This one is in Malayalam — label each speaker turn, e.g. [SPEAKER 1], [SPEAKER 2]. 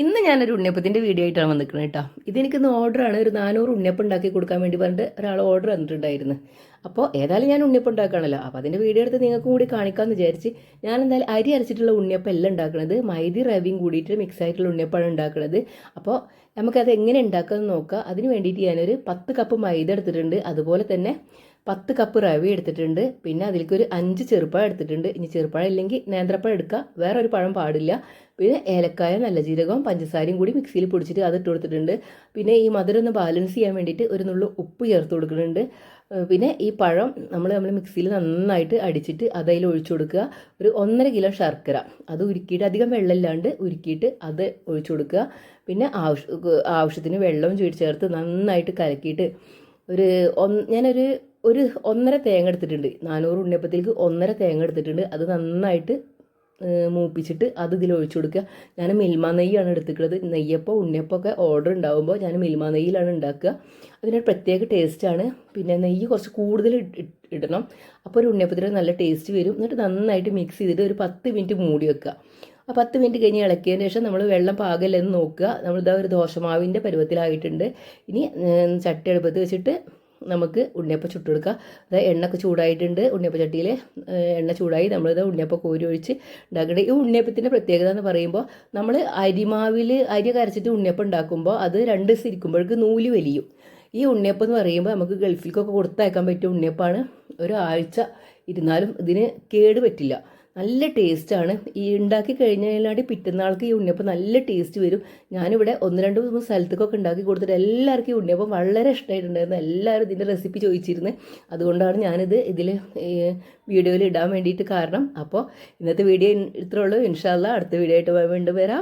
[SPEAKER 1] ഇന്ന് ഞാനൊരു ഉണ്ണിയപ്പത്തിന്റെ വീഡിയോ ആയിട്ടാണ് വന്നിരിക്കുന്നത് കേട്ടോ. ഇതെനിക്കിന്ന് ഓർഡറാണ് ഒരു നാനൂറ് ഉണ്ണിയപ്പം ഉണ്ടാക്കി കൊടുക്കാൻ വേണ്ടി പറഞ്ഞിട്ട് ഒരാൾ ഓർഡർ തന്നിട്ടുണ്ടായിരുന്നു. അപ്പോൾ ഏതായാലും ഞാൻ ഉണ്ണിയപ്പം ഉണ്ടാക്കണമല്ലോ അപ്പോൾ അതിന്റെ വീഡിയോ എടുത്ത് നിങ്ങൾക്കും കൂടി കാണിക്കാമെന്ന് വിചാരിച്ച് ഞാൻ എന്തായാലും അരി അരച്ചിട്ടുള്ള ഉണ്ണിയപ്പം എല്ലാം ഉണ്ടാക്കുന്നത് മൈദി റവിയും കൂടിയിട്ട് മിക്സ് ആയിട്ടുള്ള ഉണ്ണിയപ്പമാണ് ഉണ്ടാക്കുന്നത് അപ്പോൾ നമുക്കത് എങ്ങനെ ഉണ്ടാക്കാമെന്ന് നോക്കാം. അതിന് വേണ്ടിയിട്ട് ഞാനൊരു പത്ത് കപ്പ് മൈദ എടുത്തിട്ടുണ്ട്. അതുപോലെ തന്നെ പത്ത് കപ്പ് റവ എടുത്തിട്ടുണ്ട്. പിന്നെ അതിലേക്ക് ഒരു അഞ്ച് ചെറുപ്പഴം എടുത്തിട്ടുണ്ട്. ഇനി ചെറുപ്പഴം ഇല്ലെങ്കിൽ നേന്ത്രപ്പഴം എടുക്കുക വേറെ ഒരു പഴം പാടില്ല. പിന്നെ ഏലക്കായ നല്ല ജീരകവും പഞ്ചസാരയും കൂടി മിക്സിയിൽ പൊടിച്ചിട്ട് അത് ഇട്ട് കൊടുത്തിട്ടുണ്ട്. പിന്നെ ഈ മധുരം ഒന്ന് ബാലൻസ് ചെയ്യാൻ വേണ്ടിയിട്ട് ഒരു നുള്ളു ഉപ്പ് ചേർത്ത് കൊടുക്കുന്നുണ്ട്. പിന്നെ ഈ പഴം നമ്മൾ നമ്മൾ മിക്സിയിൽ നന്നായിട്ട് അടിച്ചിട്ട് അതതിൽ ഒഴിച്ചു കൊടുക്കുക. ഒരു ഒന്നര കിലോ ശർക്കര. അത് ഉരുക്കിയിട്ട് അധികം വെള്ളമില്ലാണ്ട് ഉരുക്കിയിട്ട് അത് ഒഴിച്ചു കൊടുക്കുക. പിന്നെ ആവശ്യ ആവശ്യത്തിന് വെള്ളവും ചേർത്ത് നന്നായിട്ട് കലക്കിയിട്ട് ഒരു ഞാനൊരു ഒരു ഒന്നര തേങ്ങ എടുത്തിട്ടുണ്ട്. നാനൂറ് ഉണ്ണിയപ്പത്തിലേക്ക് ഒന്നര തേങ്ങ എടുത്തിട്ടുണ്ട്. അത് നന്നായിട്ട് മൂപ്പിച്ചിട്ട് അത് ഇതിൽ ഒഴിച്ചു കൊടുക്കുക. ഞാൻ മിൽമ നെയ്യാണ് എടുത്തിട്ടുള്ളത്. നെയ്യപ്പം ഉണ്ണിയപ്പമൊക്കെ ഓർഡർ ഉണ്ടാകുമ്പോൾ ഞാൻ മിൽമ നെയ്യിലാണ് ഉണ്ടാക്കുക. അതിനൊരു പ്രത്യേക ടേസ്റ്റാണ് പിന്നെ നെയ്യ് കുറച്ച് കൂടുതൽ ഇട്- ഇട്- ഇടണം. അപ്പോൾ ഒരു ഉണ്ണിയപ്പത്തിന് നല്ല ടേസ്റ്റ് വരും. എന്നിട്ട് നന്നായിട്ട് മിക്സ് ചെയ്തിട്ട് ഒരു പത്ത് മിനിറ്റ് മൂടി വെക്കുക. ആ പത്ത് മിനിറ്റ് കഴിഞ്ഞ് ഇളക്കിയതിന് ശേഷം നമ്മൾ വെള്ളം പാകല്ലെന്ന് നോക്കുക. നമ്മളിതാ ഒരു ദോശമാവിന്റെ പരുവത്തിലായിട്ടുണ്ട്. ഇനി ചട്ടി അടുപ്പത്ത് വെച്ചിട്ട് നമുക്ക് ഉണ്ണിയപ്പം ചുട്ടെടുക്കുക അത് എണ്ണയൊക്കെ ചൂടായിട്ടുണ്ട്. ഉണ്ണിയപ്പ ചട്ടിയിൽ എണ്ണ ചൂടായി. നമ്മളിത് ഉണ്ണിയപ്പം കോരി ഒഴിച്ച് ഉണ്ടാക്കേണ്ടത് ഈ ഉണ്ണിയപ്പത്തിന്റെ പ്രത്യേകത എന്ന് പറയുമ്പോൾ നമ്മൾ അരിമാവിൽ അരി കരച്ചിട്ട് ഉണ്ണിയപ്പം ഉണ്ടാക്കുമ്പോൾ അത് രണ്ട് ദിവസം ഇരിക്കുമ്പോഴേക്ക് നൂൽ വലിയും. ഈ ഉണ്ണിയപ്പം എന്ന് പറയുമ്പോൾ നമുക്ക് ഗൾഫിലേക്കൊക്കെ കൊടുത്തയക്കാൻ പറ്റിയ ഉണ്ണിയപ്പമാണ് ഒരാഴ്ച ഇരുന്നാലും ഇതിന് കേട് പറ്റില്ല. നല്ല ടേസ്റ്റാണ്. ഈ ഉണ്ടാക്കി കഴിഞ്ഞാലാണ്ട് പിറ്റുന്നാൾക്ക് ഈ ഉണ്ണിയപ്പം നല്ല ടേസ്റ്റ് വരും. ഞാനിവിടെ ഒന്ന് രണ്ട് മൂന്ന് സ്ഥലത്തേക്കൊക്കെ ഉണ്ടാക്കി കൊടുത്തിട്ട് എല്ലാവർക്കും ഈ ഉണ്ണിയപ്പം വളരെ ഇഷ്ടമായിട്ടുണ്ടായിരുന്നു. എല്ലാവരും ഇതിന്റെ റെസിപ്പി ചോദിച്ചിരുന്നു. അതുകൊണ്ടാണ് ഞാനിത് ഇതിൽ വീഡിയോയിൽ ഇടാൻ വേണ്ടിയിട്ട് കാരണം. അപ്പോൾ ഇന്നത്തെ വീഡിയോ ഇത്രയുള്ളൂ ഇൻഷാല്ല അടുത്ത വീഡിയോ ആയിട്ട് വീണ്ടും വരാം.